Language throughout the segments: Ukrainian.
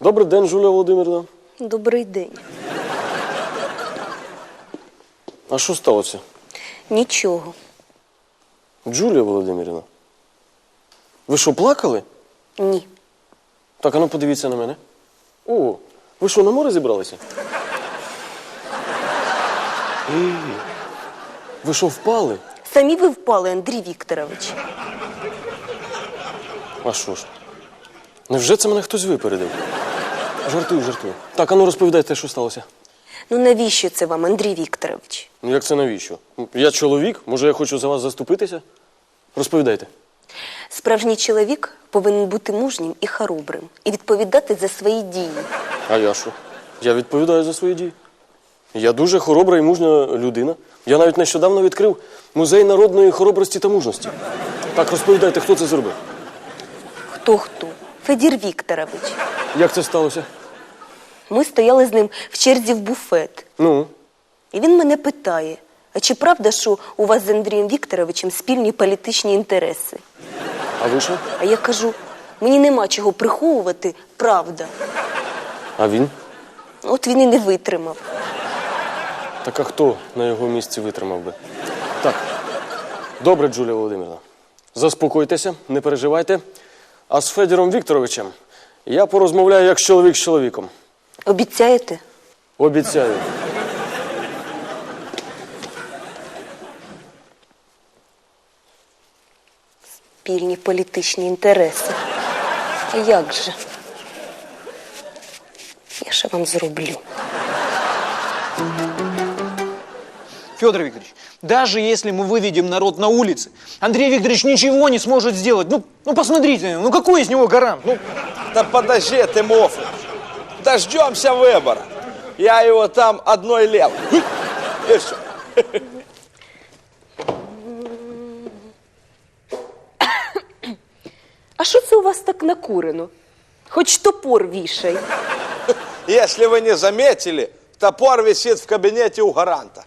Добрий день, Жуля Володимирівна. Добрий день. А що сталося? Нічого. Джулія Володимирівна. Ви що, плакали? Ні. Так, а ну подивіться на мене. О, ви що, на море зібралися? Ей, Ви що, впали? Самі ви впали, Андрій Вікторович. А що ж? Невже це мене хтось випередив? Жартую, жартую. Так, а ну розповідайте, що сталося. Ну навіщо це вам, Андрій Вікторович? Ну як це навіщо? Я чоловік, може я хочу за вас заступитися? Розповідайте. Справжній чоловік повинен бути мужнім і хоробрим і відповідати за свої дії. А я що? Я відповідаю за свої дії. Я дуже хоробра і мужня людина. Я навіть нещодавно відкрив музей народної хоробрості та мужності. Так, розповідайте, хто це зробив? Хто хто? Федір Вікторович. Як це сталося? Ми стояли з ним в черзі в буфет. Ну, І він мене питає: а чи правда, що у вас з Андрієм Вікторовичем спільні політичні інтереси? а ви що? А я кажу: мені нема чого приховувати, правда. А він? От він і не витримав. Так а хто на його місці витримав би? Так. Добре, Джулія Володимирівна. Заспокойтеся, не переживайте. А з Федіром Вікторовичем я порозмовляю як чоловік з чоловіком. Обіцяєте? Обіцяю. Спільні політичні інтереси. А як же? Я ще вам зроблю. Федор Викторович, даже если мы выведем народ на улицы, Андрей Викторович ничего не сможет сделать. Ну, ну посмотрите, ну какой из него гарант? Ну, да подожди, Тимофович. Дождемся выбора. Я его там одной левой. И все. А що це у вас так накурено? Хоч топор вішай. Если вы не заметили, топор висит в кабинете у гаранта.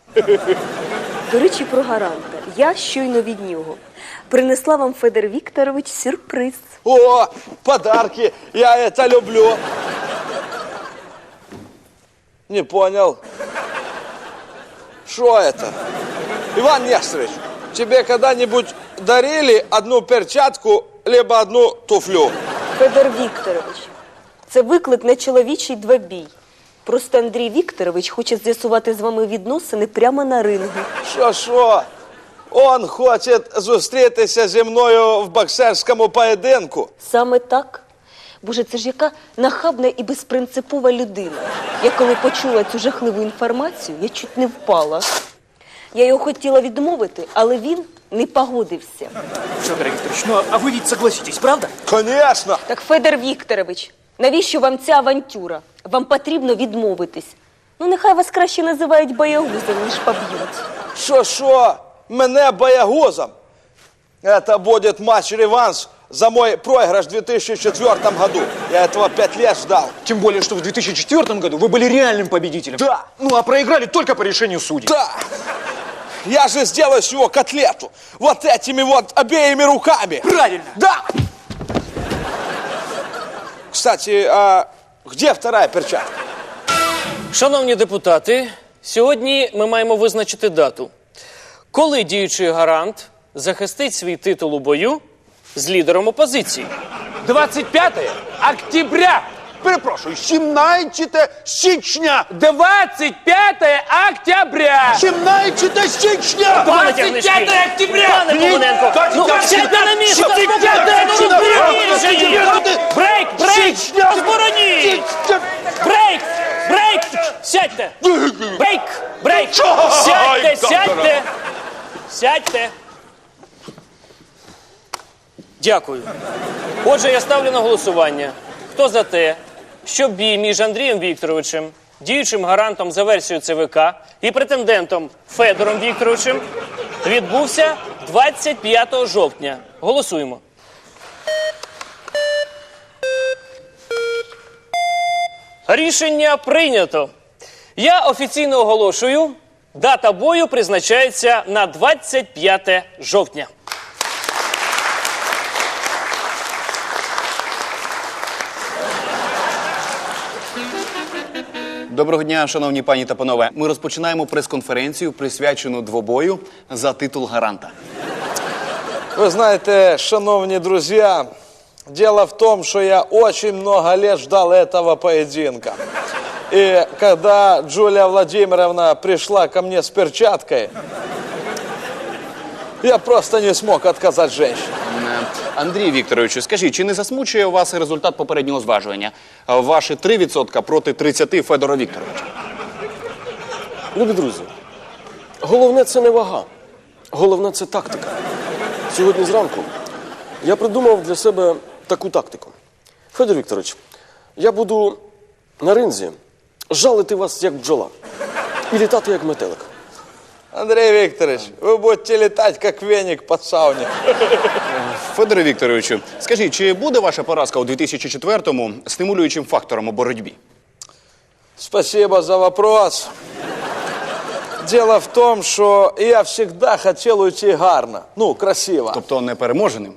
До речі, про гаранта. Я щойно від нього. Принесла вам Федор Вікторович сюрприз. О, подарки, я это люблю. Не понял. Что это? Иван Несторович, тебе когда-нибудь дарили одну перчатку, либо одну туфлю? Федор Вікторович, це виклик на чоловічий двобій. Просто Андрій Вікторович хоче з'ясувати з вами відносини прямо на рингу. Що, що? Он хоче зустрітися зі мною в боксерському поєдинку. Саме так. Боже, це ж яка нахабна і безпринципова людина. Я коли почула цю жахливу інформацію, я чуть не впала. Я його хотіла відмовити, але він не погодився. Федор Викторович, ну а вы ведь согласитесь, правда? Конечно. Так, Федор Вікторович, навіщо вам ця авантюра? Вам потрібно відмовитись. Ну, нехай вас краще називають боягузом, ніж поб'ють. Що, що? Мене боягузом? Это будет матч-реванш за мой проигрыш в 2004 году. Я этого пять лет ждал. Тем более, что в 2004 году вы были реальным победителем. Да. Ну а проиграли только по решению судей. Да. Я же сделаю с него котлету. Вот этими вот обеими руками. Правильно. Да. Кстати, а где вторая перчатка? Шановні депутати, сьогодні ми маємо визначити дату, коли діючий гарант захистить свій титул у бою з лідером опозиції. 25 октября. Перепрошую, 17 січня. 25 октября! 17 січня. Пане Тягнички, Пане Павленко, ну сядьте на місце, так, спокійно, ну, Брейк, брейк, Січня. Брейк! Брейк! Сядьте! Брейк! Брейк! Сядьте, сядьте! Сядьте! Дякую. Отже, я ставлю на голосування. Хто за те, щоб бій між Андрієм Вікторовичем, діючим гарантом за версією ЦВК і претендентом Федором Вікторовичем відбувся 25 жовтня. Голосуємо. Рішення прийнято. Я офіційно оголошую, дата бою призначається на 25 жовтня. Доброго дня, шановні пані та панове. Ми розпочинаємо прес-конференцію, присвячену двобою за титул гаранта. Вы знаете, шановні друзья, дело в том, что я очень много лет ждал этого поединка. И когда Джулия Владимировна пришла ко мне с перчаткой, я просто не смог отказать женщине. Андрій Вікторовичу, скажіть, чи не засмучує вас результат попереднього зважування? Ваші 3% проти 30 Федора Вікторовича. Любі друзі, головне це не вага, головне це тактика. Сьогодні зранку я придумав для себе таку тактику. Федор Вікторович, я буду на ринзі жалити вас як бджола і літати як метелик. Андрей Викторович, вы будете летать, как веник по сауне. Федоре Вікторовичу, скажіть, чи буде ваша поразка у 2004-му стимулюючим фактором у боротьбі? Спасибо за вопрос. Дело в том, что я всегда хотел уйти гарно, ну, красиво. Тобто непереможеним?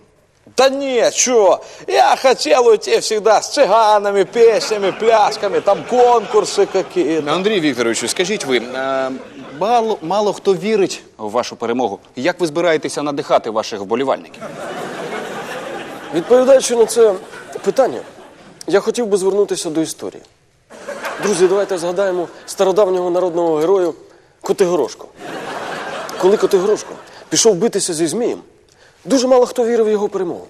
Да нет, что? Я хотел уйти всегда с цыганами, песнями, плясками, там конкурсы какие-то. Андрій Вікторовичу, скажіть ви, е, мало, мало хто вірить в вашу перемогу. Як ви збираєтеся надихати ваших вболівальників? Відповідаючи на це питання, я хотів би звернутися до історії. Друзі, давайте згадаємо стародавнього народного героя Котигорошко. Коли Котигорошко пішов битися зі Змієм, дуже мало хто вірив в його перемогу.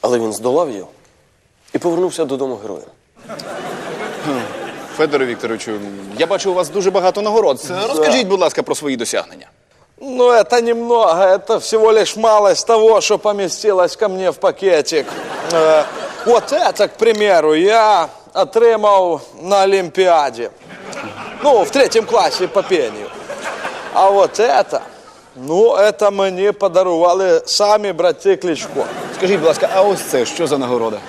Але він здолав його і повернувся додому героєм. Федоре Вікторовичу, я бачу у вас дуже багато нагород. Розкажіть, будь ласка, про свої досягнення. Ну, это немного, это всего лишь малость того, что поместилось ко мне в пакетик. Э, вот это, к примеру, я отримав на Олимпиаде. Ну, в третьем классе по пению. А вот это, ну, это мені подарували самі брати Кличко. Скажіть, будь ласка, а ось це що за нагорода?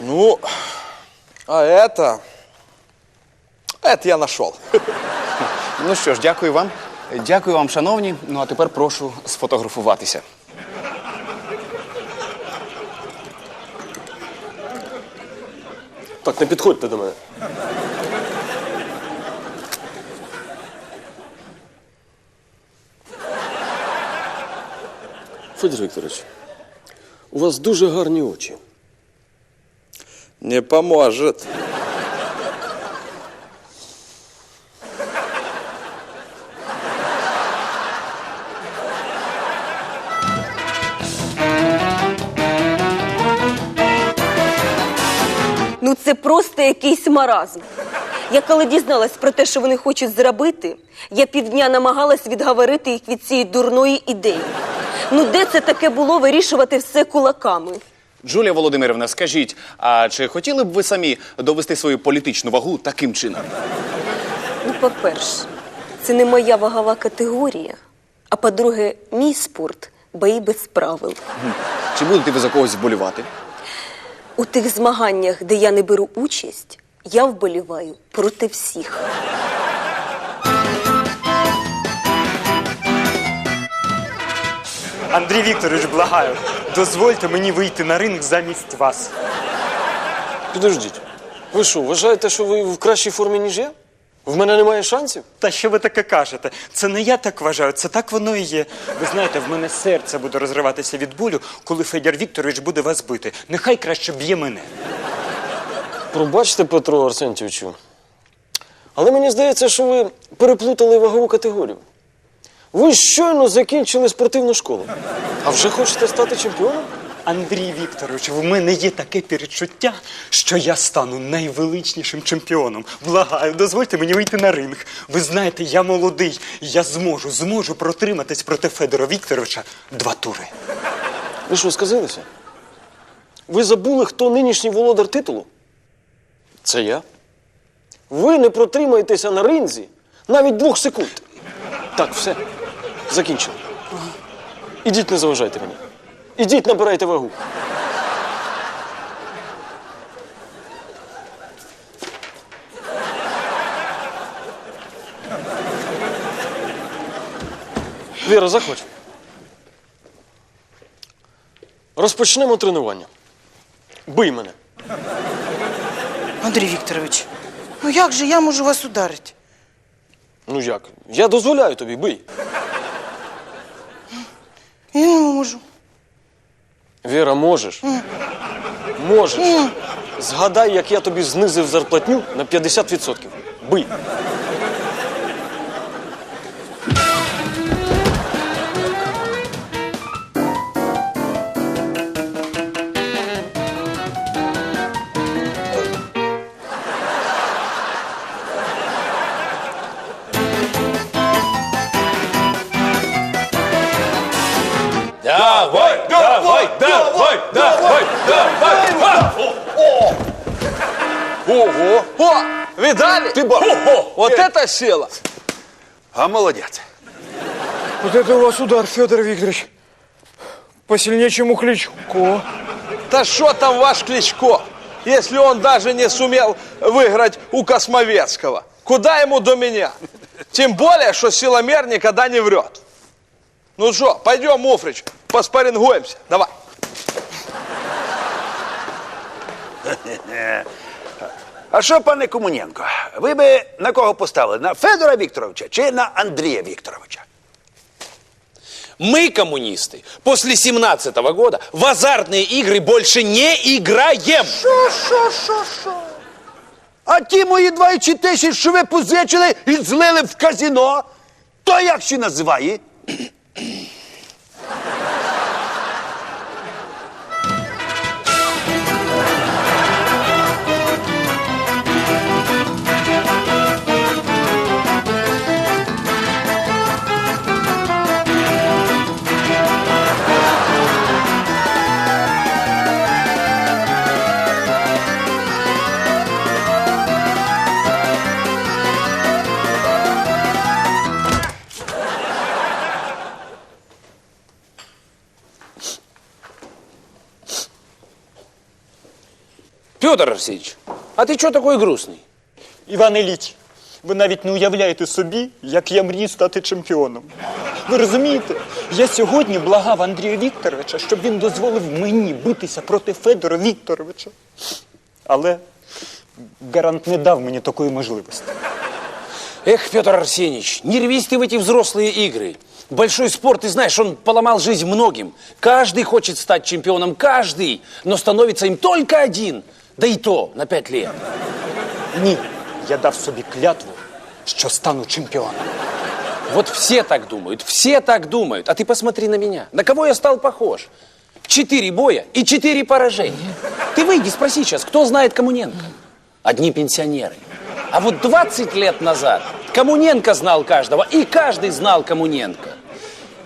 Ну, а это, это я нашел. Ну що ж, дякую вам. Дякую вам, шановні. Ну а тепер прошу сфотографуватися. Так, не підходьте до мене. Федір Вікторович, у вас дуже гарні очі. Не поможет. Ну це просто якийсь маразм. Я коли дізналась про те, що вони хочуть зробити, я півдня намагалась відговорити їх від цієї дурної ідеї. Ну де це таке було вирішувати все кулаками? Джулія Володимирівна, скажіть, а чи хотіли б ви самі довести свою політичну вагу таким чином? Ну, по-перше, це не моя вагова категорія. А по-друге, мій спорт бої без правил. Чи будете ви за когось вболівати? У тих змаганнях, де я не беру участь, я вболіваю проти всіх. Андрій Вікторович, благаю, дозвольте мені вийти на ринг замість вас. Підождіть. Ви що, вважаєте, що ви в кращій формі, ніж я? В мене немає шансів? Та що ви таке кажете? Це не я так вважаю, це так воно і є. Ви знаєте, в мене серце буде розриватися від болю, коли Федір Вікторович буде вас бити. Нехай краще б'є мене. Пробачте, Петро Арсентьовичу. Але мені здається, що ви переплутали вагову категорію. Ви щойно закінчили спортивну школу. А вже хочете стати чемпіоном? Андрій Вікторович, в мене є таке передчуття, що я стану найвеличнішим чемпіоном. Благаю, дозвольте мені вийти на ринг. Ви знаєте, я молодий, я зможу, зможу протриматись проти Федора Вікторовича два тури. Ви що, сказилися? Ви забули, хто нинішній володар титулу? Це я. Ви не протримаєтеся на ринзі навіть двох секунд. Так, все. Закінчили. Ідіть, не заважайте мені. Ідіть, набирайте вагу. Віра, заходь. Розпочнемо тренування. Бий мене. Андрій Вікторович, Ну як же я можу вас ударити? Ну як? Я дозволяю тобі, бий. Я не можу. Віра, можеш? Можеш. Згадай, як я тобі знизив зарплатню на 50%. Бий. Давай, давай, давай, давай, давай. Ого! О, видали? Ты ба- Вот это сила! А молодец. Вот это у вас удар, Федор Викторович. Посильнее, чем у Кличко. Да что там ваш Кличко, если он даже не сумел выиграть у Космовецкого? Куда ему до меня? Тем более, что силомер никогда не врет. Ну что, пойдем, Муфрич, поспорингуемся. Давай. А що, пане Комуненко, ви би на кого поставили? На Федора Вікторовича чи на Андрія Вікторовича? Мы, коммунисты, после 17 года в азартные игры больше не играем. Що, що, що, що? А ті мої 20 тисяч, що ви позичили і злили в казино, то як ще називає? Петр Арсеньевич, а ты что такой грустный? Іван Ілліч, ви навіть не уявляєте собі, як я мрію стати чемпіоном. Ви розумієте, я сьогодні благав Андрія Вікторовича, щоб він дозволив мені битися проти Федора Вікторовича. Але гарант не дав мені такої можливості. Эх, Петр Арсеньевич, не рвись ты в эти взрослые игры. Большой спорт, ты знаешь, он поломал жизнь многим. Каждый хочет стать чемпионом, каждый, но становится им только один. Да и то на пять лет. Ні, я дав собі клятву, що стану чемпіоном. Вот все так думают, все так думают. А ты посмотри на меня. На кого я стал похож? Четыре боя и четыре поражения. Ты выйди, спроси сейчас, кто знает Коммуненко? Одни пенсионеры. А вот 20 лет назад Коммуненко знал каждого, и каждый знал Коммуненко.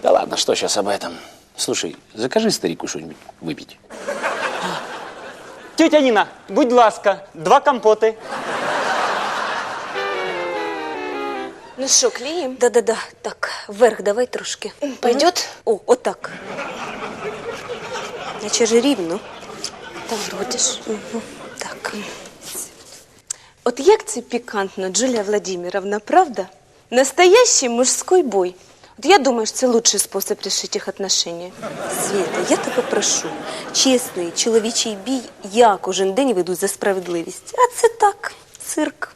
Да ладно, что сейчас об этом? Слушай, закажи старику что-нибудь выпить. Тетя Ніна, будь ласка, два компоти. Ну що, клеїм? Да-да-да. Так, вверх давай трошки. Пойдет? О, отак. Наче ж рівно. Так будеш. Угу. Так. От як це пікантно, Джулія Владимировна, правда? Настоящий мужской бой. Я думаю, що це лучший спосіб решить їх отношения. Света, я тебе прошу. Чесний чоловічий бій я кожен день веду за справедливість. А це так, цирк.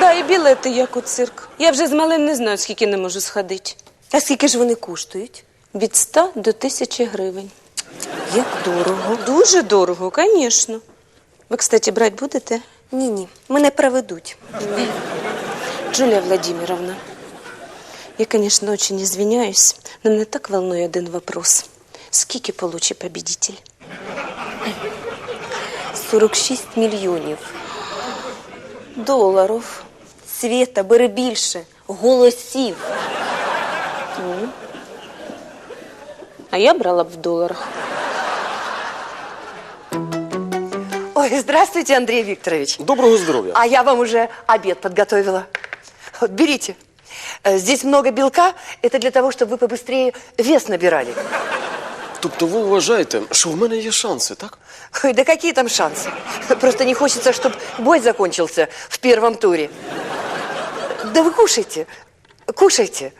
Да, і білети, як у цирк. Я вже з малим не знаю, скільки не можу сходити. А скільки ж вони коштують? Від 100 до 1000 гривень. Як дорого. Дуже дорого, звісно. Ви, кстати, брати будете? Ні, ні. Мене проведуть. Джулия Владимировна, я, конечно, очень извиняюсь, но меня так волнует один вопрос. Скільки получит победитель? 46 мільйонів. Доларів. Света, бери більше. Голосів. М. А я брала б в доларах. Ой, здравствуйте, Андрей Викторович. Доброго здоров'я. А я вам уже обед подготовила. Вот, берите. Э, Здесь много белка. Это для того, чтобы вы побыстрее вес набирали. Тобто ви вважаєте, що в мене є шанси, так? Ой, да какие там шансы? Просто не хочется, чтобы бой закончился в первом туре. Да вы кушайте. Кушайте.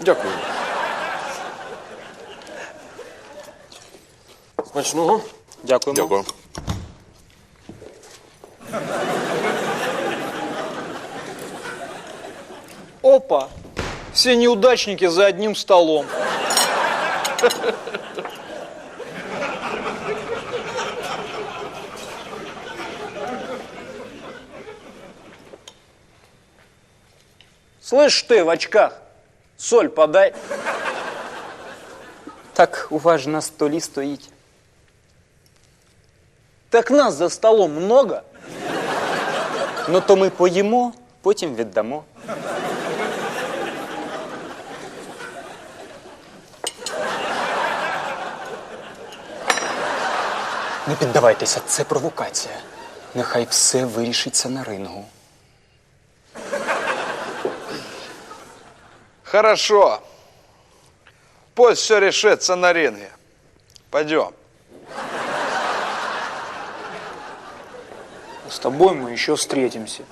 Дякую. Смачного. Дякуємо. Дякую. Опа! Все неудачники за одним столом. Слышь ты в очках, соль подай. Так у вас же на столі стоїть. Так нас за столом много? Ну то ми поїмо, потім віддамо. Не піддавайтеся, це провокація. Нехай все вирішиться на рингу. Хорошо. Пусть все решится на ринге. Пойдем. С тобой мы еще встретимся.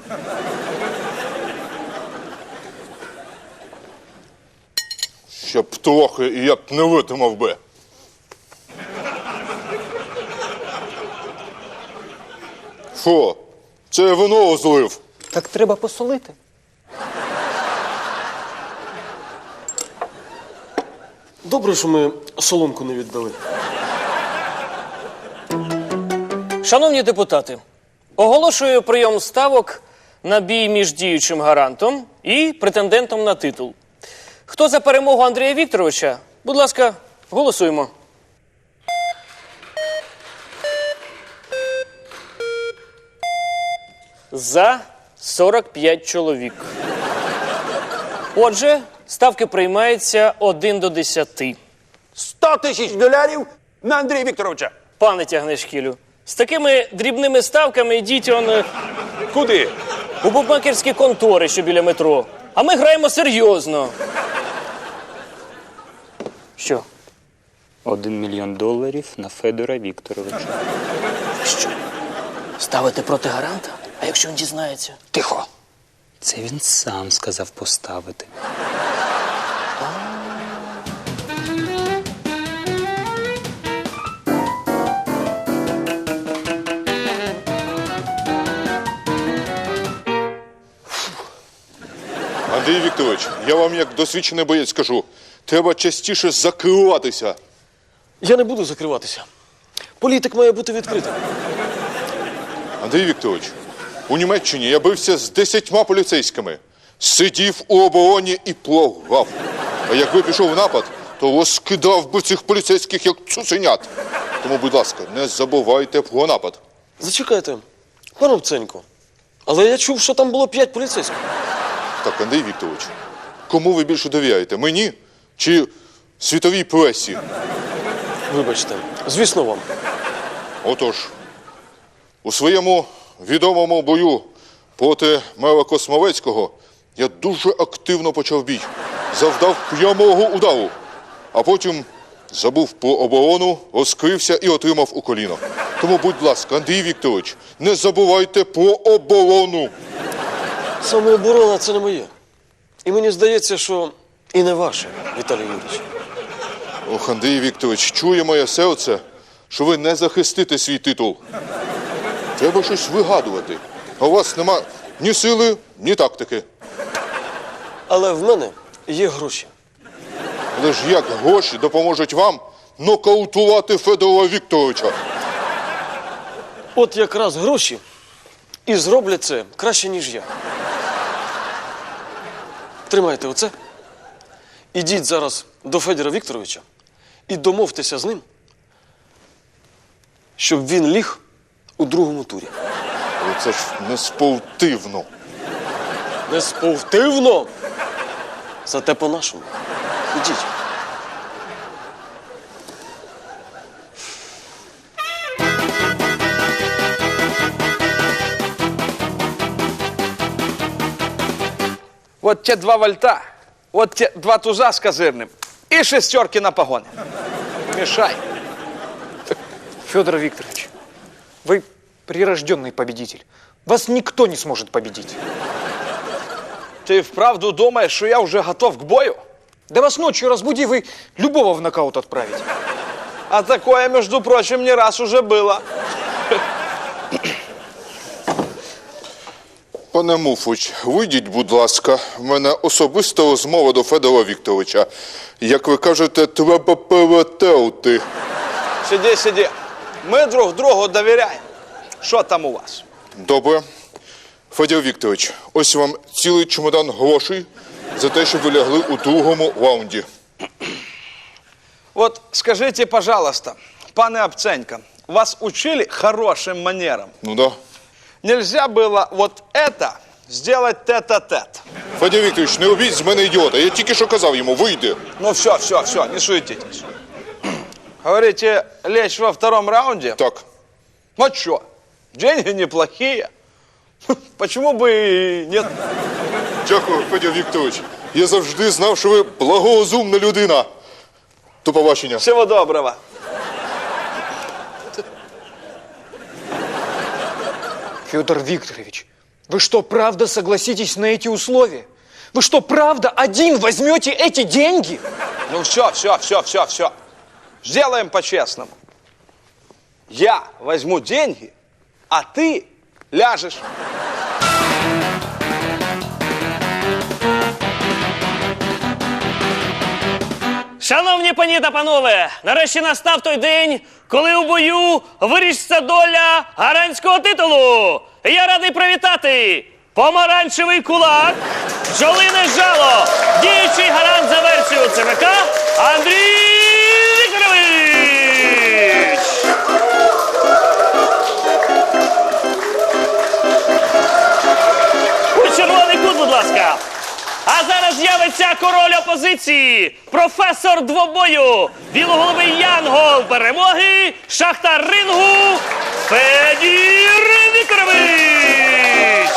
Щоб трохи і я б не витримав би. Що? Це я вино злив. Так треба посолити. Добре, що ми соломку не віддали. Шановні депутати, оголошую прийом ставок на бій між діючим гарантом і претендентом на титул. Хто за перемогу Андрія Вікторовича? Будь ласка, голосуємо. За 45 чоловік. Отже, ставки приймаються 1 до 10. 100 тисяч доларів на Андрія Вікторовича. Пане Тягнешкілю, з такими дрібними ставками йдіть он е, Куди? у букмекерські контори, що біля метро. А ми граємо серйозно. Що? Один мільйон доларів на Федора Вікторовича. Що? Ставити проти гаранта? А якщо він дізнається? Тихо. Це він сам сказав поставити. Андрій Вікторович, я вам як досвідчений боєць скажу, треба частіше закриватися. Я не буду закриватися. Політик має бути відкритим. Андрій Вікторович, у Німеччині я бився з десятьма поліцейськими. Сидів у обороні і програв. А якби пішов в напад, то розкидав би цих поліцейських як цуценят. Тому, будь ласка, не забувайте про напад. Зачекайте, пан Обценько. Але я чув, що там було п'ять поліцейських. Так, Андрій Вікторович, кому ви більше довіряєте? Мені чи світовій пресі? Вибачте, звісно вам. Отож, у своєму відомому бою проти Мела Космовецького я дуже активно почав бій, завдав прямого удару, а потім забув про оборону, розкрився і отримав у коліно. Тому, будь ласка, Андрій Вікторович, не забувайте про оборону. Самооборона це не моє. І мені здається, що і не ваше, Віталій Юрійович. Ох, Андрій Вікторович, чує моє серце, що ви не захистите свій титул. Треба щось вигадувати. А у вас нема ні сили, ні тактики. Але в мене є гроші. Але ж як гроші допоможуть вам нокаутувати Федора Вікторовича? От якраз гроші і зроблять це краще, ніж я. Тримайте оце. Ідіть зараз до Федора Вікторовича і домовтеся з ним, щоб він ліг у другому турі. Але це ж не спортивно. Не сповтивно. Зате по-нашому. Ідіть. Вот те два вольта, вот те два туза с козырным и шестерки на погоны. Мешай. Федор Викторович, вы прирожденный победитель. Вас никто не сможет победить. Ты вправду думаешь, что я уже готов к бою? Да вас ночью разбуди, вы любого в нокаут отправите. А такое, между прочим, не раз уже было. Пане Муфуч, вийдіть, будь ласка, в мене особиста розмова до Федора Вікторовича. Як ви кажете, треба перетерти. Сиди, сиди. Ми друг другу довіряємо. Що там у вас? Добре. Федір Вікторович, ось вам цілий чемодан грошей за те, що ви лягли у другому раунді. Вот скажите, пожалуйста, пане Обценько, вас учили хорошим манерам? Ну да. Нельзя было вот это сделать тет-а-тет. Федір Вікторович, не робіть з мене ідіота. Я тільки що казав йому, вийди. Ну все, все, все, не суетитесь. Говорите, лечь во втором раунде? Так. Ну что, деньги неплохие. Почему бы и нет? Дякую, Федір Вікторович. Я завжди знав, що ви благорозумна людина. До побачення. Всего доброго. Федор Викторович, вы что, правда согласитесь на эти условия? Вы что, правда один возьмете эти деньги? Ну все, все, все, все, все. Сделаем по-честному. Я возьму деньги, а ты ляжешь. Шановні пані та панове, нарешті настав той день, коли у бою вирішиться доля гаранського титулу. Я радий привітати помаранчевий кулак, бджолине жало, діючий гарант за версією ЦВК Андрій А зараз з'явиться король опозиції, професор двобою, білоголовий янгол перемоги, шахтар рингу Федір Вікторович!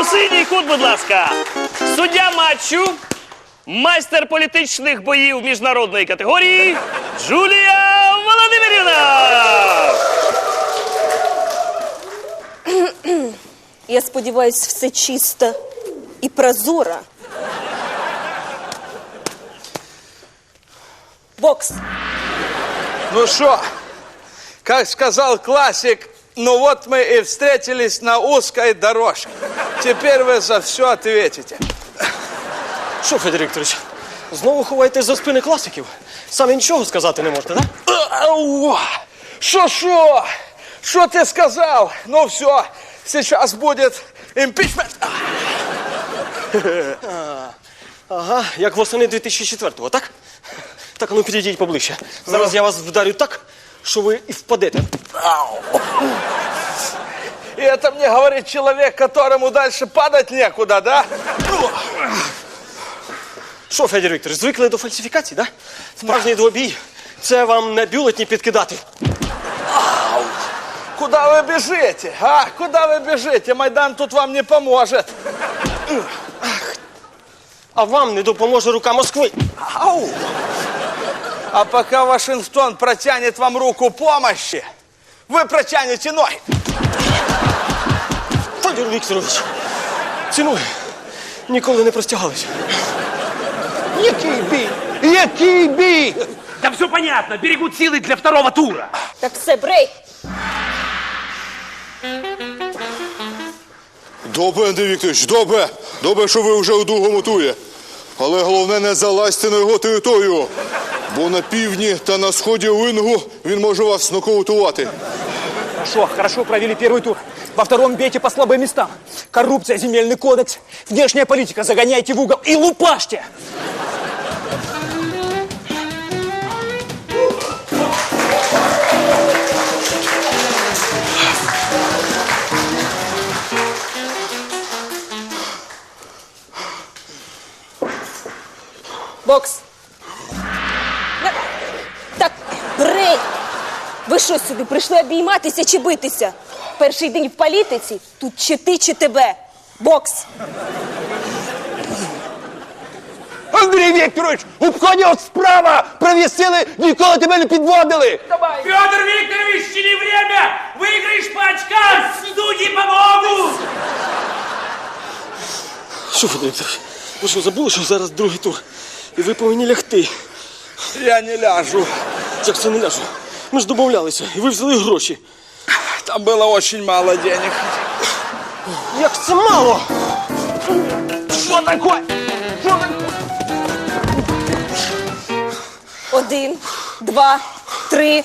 У синій кут, будь ласка, суддя матчу, майстер політичних боїв міжнародної категорії Джулія Я сподіваюся, все чисто і прозоро. Бокс. Ну что, как сказал классик, ну вот мы и встретились на узкой дорожке. Теперь вы за все ответите. Що, Федір Вікторович, знову ховаєте за спини класиків? Самі нічого сказати не можете, так? Ау! Шо, шо? Что ты сказал? Ну все, сейчас будет импичмент. Ага, як восени 2004-го, так? Так, а ну підійдіть поближче. Зараз я вас вдарю так, що ви і впадете. И это мне говорит человек, которому дальше падать некуда, да? Що, Федір Вікторович, звикли до фальсифікацій, так? Справжній двобій це вам не бюлетні підкидати. Куда вы бежите? А, куда вы бежите? Майдан тут вам не поможет. А вам не допоможе рука Москви. Ау! А пока Вашингтон протянет вам руку помощи, вы протянете ноги. Федір Вікторович, ціною ніколи не простягалися. Який бій? Який бій? Да все понятно, берегут силы для второго тура. Так все, брейк. Добре, Андрій Вікторович, добре. Добре, що ви вже у другому турі. Але головне не залазьте на його територію. Бо на півдні та на сході рингу він може вас нокаутувати. Хорошо, хорошо провели первый тур. Во втором бейте по слабым местам. Коррупция, земельный кодекс, внешняя политика. Загоняйте в угол и лупашьте. Бокс. Так, брейк. Ви що сюди прийшли обійматися чи битися? Перший день в політиці тут чи ти, чи тебе. Бокс. Андрій Вікторович, обході от справа! Праві сили ніколи тебе не підводили! Петр Викторович, не время! Выиграешь по очкам! Судьи помогут! Що, Федір Вікторович, ви що, забули, що зараз другий тур? І ви повинні лягти. Я не ляжу. Як це не ляжу? Ми ж домовлялися, і ви взяли гроші. Там было очень мало денег. Як це мало? Что такое? Что такое? Один, два, три,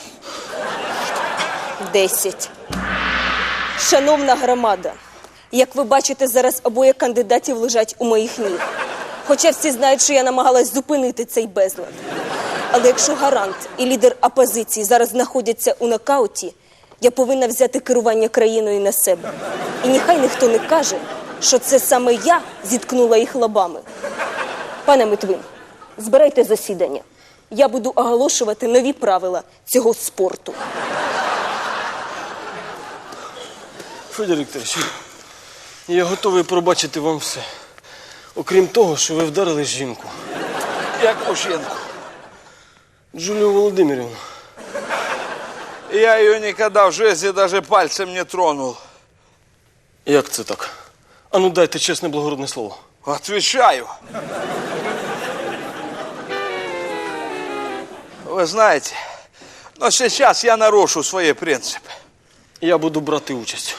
десять. Шановна громада, як ви бачите, зараз обоє кандидатів лежать у моїх ніг. Хоча всі знають, що я намагалась зупинити цей безлад. Але якщо гарант і лідер опозиції зараз знаходяться у нокауті, я повинна взяти керування країною на себе. І нехай ніхто не каже, що це саме я зіткнула їх лобами. Пане Митвин, збирайте засідання. Я буду оголошувати нові правила цього спорту. Федір Вікторович, я готовий пробачити вам все. Окрім того, що ви вдарили жінку. Яку жінку? Джулію Володимирівну. Я ее никогда в жизни даже пальцем не тронул. Як це так? Ану дайте чесне благородне слово. Отвечаю. Вы знаете, но сейчас я нарушу свои принципы. Я буду брати участь.